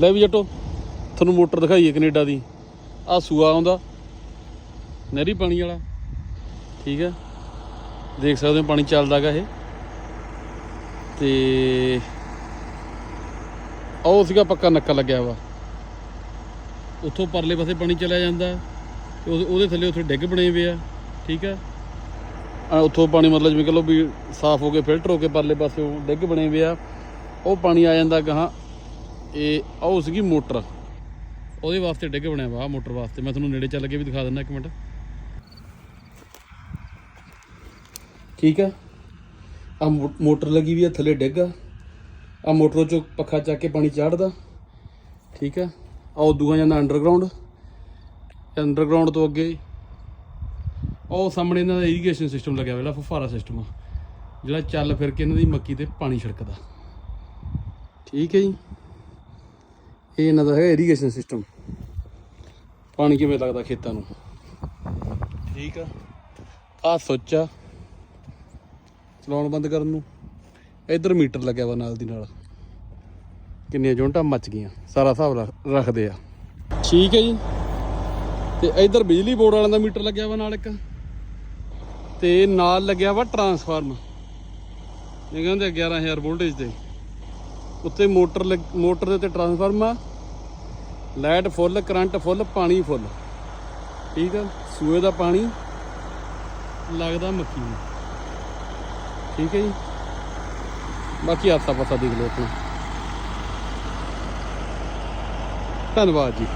ਲੈ ਵੀ ਜੱਟੋ, ਤੁਹਾਨੂੰ motor ਦਿਖਾਈਏ Canada ਦੀ। ਆ ਸੂਆ ਆਉਂਦਾ, ਨਹਿਰੀ ਪਾਣੀ ਵਾਲਾ। ਠੀਕ ਹੈ। ਦੇਖ ਸਕਦੇ ਹੋ ਪਾਣੀ ਚੱਲਦਾਗਾ ਇਹ। ਤੇ ਉਹ ਸੀਗਾ ਪੱਕਾ ਨੱਕਾ ਲੱਗਿਆ ਵਾ। ਉੱਥੋਂ ਪਰਲੇ ਪਾਸੇ ਪਾਣੀ ਚਲਿਆ ਜਾਂਦਾ ਤੇ ਉਹਦੇ ਥੱਲੇ ਉੱਥੇ ਡਿੱਗ ਬਣੇ ਹੋਏ ਆ। ਠੀਕ ਹੈ। ਉੱਥੋਂ ਪਾਣੀ ਮਤਲਬ ਜਿਵੇਂ ਕਹ ਲਓ ਵੀ ਸਾਫ਼ ਹੋ ਕੇ ਫਿਲਟਰ ਹੋ ਕੇ ਪਰਲੇ ਪਾਸੇ ਉਹ ਡਿੱਗ ਬਣੇ ਹੋਏ ਆ। ਉਹ ਪਾਣੀ ਆ ਜਾਂਦਾ ਗਾਹਾਂ ਇਹ ਉਹ ਸੀਗੀ ਮੋਟਰ। ਉਹਦੇ ਵਾਸਤੇ ਡਿੱਗ ਬਣਿਆ ਵਾ, ਆਹ ਮੋਟਰ ਵਾਸਤੇ। ਮੈਂ ਤੁਹਾਨੂੰ ਨੇੜੇ ਚੱਲ ਕੇ ਵੀ ਦਿਖਾ ਦਿੰਦਾ ਇੱਕ ਮਿੰਟ। ਠੀਕ ਆ? ਆ ਮੋਟਰ ਲੱਗੀ ਵੀ ਆ, ਥੱਲੇ ਡਿੱਗ ਆ। ਆ ਮੋਟਰ ਚੋਂ ਪੱਖਾ ਚੱਕ ਕੇ ਪਾਣੀ ਚਾੜਦਾ। ਠੀਕ ਆ? ਆ ਉਹ ਜਾਂਦਾ ਅੰਡਰਗਰਾਉਂਡ ਅੰਡਰਗਰਾਉਂਡ ਤੋਂ ਅੱਗੇ। ਉਹ ਸਾਹਮਣੇ ਇਹਨਾਂ ਦਾ ਇਰੀਗੇਸ਼ਨ ਸਿਸਟਮ ਲੱਗਿਆ ਹੋਇਆ ਫੁਫਾਰਾ ਸਿਸਟਮ ਆ। ਜਿਹੜਾ ਚੱਲ ਫਿਰ ਕੇ ਇਹਨਾਂ ਦੀ ਮੱਕੀ ਤੇ ਪਾਣੀ ਛਿੜਕਦਾ। ਠੀਕ ਹੈ ਜੀ? ਇਹ ਇਹਨਾਂ ਦਾ ਹੈ ਇਰੀਗੇਸ਼ਨ ਸਿਸਟਮ ਪਾਣੀ ਕਿਵੇਂ ਲੱਗਦਾ ਖੇਤਾਂ ਨੂੰ? ਠੀਕ ਆ। ਆ ਸੁੱਚ। ਚਲਾਉਣ ਬੰਦ ਕਰਨ ਨੂੰ। ਇਧਰ ਮੀਟਰ ਲੱਗਿਆ ਵਾ ਨਾਲ ਦੀ ਨਾਲ। ਕਿੰਨੀਆਂ ਜੁੰਟਾਂ ਮੱਚ ਗਈਆਂ। ਸਾਰਾ ਹਿਸਾਬ ਰੱਖ- ਰੱਖਦੇ ਆ। ਠੀਕ ਹੈ ਜੀ। ਤੇ ਇਧਰ ਬਿਜਲੀ ਬੋਰਡ ਵਾਲਿਆਂ ਦਾ ਮੀਟਰ ਲੱਗਿਆ ਵਾ ਨਾਲ ਇੱਕ। ਤੇ ਨਾਲ ਲੱਗਿਆ ਵਾ ਟਰਾਂਸਫਾਰਮ ਇਹ ਕਹਿੰਦੇ 11000 ਵੋਲਟੇਜ ਤੇ ਉੱਤੇ ਮੋਟਰ ਲੱਗ- ਮੋਟਰ ਦੇ ਉੱਤੇ ਟਰਾਂਸਫਾਰਮ ਆ ਲਾਈਟ ਫੁੱਲ ਕਰੰਟ ਫੁੱਲ ਪਾਣੀ ਫੁੱਲ ਠੀਕ ਆ? ਸੂਏ ਦਾ ਪਾਣੀ ਲੱਗਦਾ ਮੱਕੀ ਨੂੰ। ਠੀਕ ਹੈ ਜੀ? ਬਾਕੀ ਆਸਾ ਪਾਸਾ ਦੇਖ ਲਓ ਆਪਣਾ। ਧੰਨਵਾਦ ਜੀ।